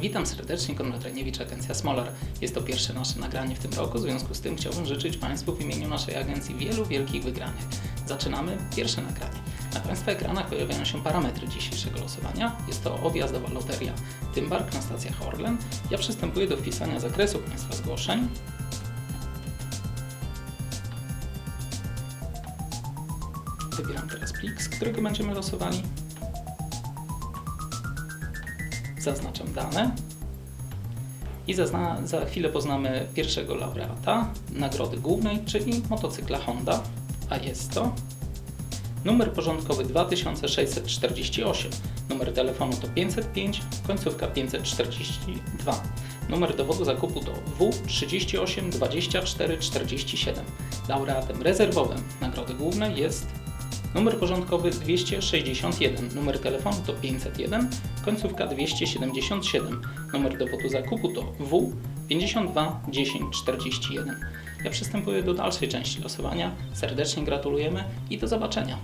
Witam serdecznie, Konrad Rajniewicz, agencja Smolar. Jest to pierwsze nasze nagranie w tym roku, w związku z tym chciałbym życzyć Państwu w imieniu naszej agencji wielu wielkich wygranych. Zaczynamy pierwsze nagranie. Na Państwa ekranach pojawiają się parametry dzisiejszego losowania. Jest to objazdowa loteria Tymbark na stacjach Orlen. Ja przystępuję do wpisania zakresu Państwa zgłoszeń. Wybieram teraz plik, z którego będziemy losowali. Zaznaczam dane. I zazna- za chwilę poznamy pierwszego laureata nagrody głównej, czyli motocykla Honda, a jest to numer porządkowy 2648, numer telefonu to 505, końcówka 542, numer dowodu zakupu to W382447. Laureatem rezerwowym nagrody głównej jest Numer porządkowy 261, numer telefonu to 501, końcówka 277, numer dowodu zakupu to W 52 10 41. Ja przystępuję do dalszej części losowania. Serdecznie gratulujemy i do zobaczenia.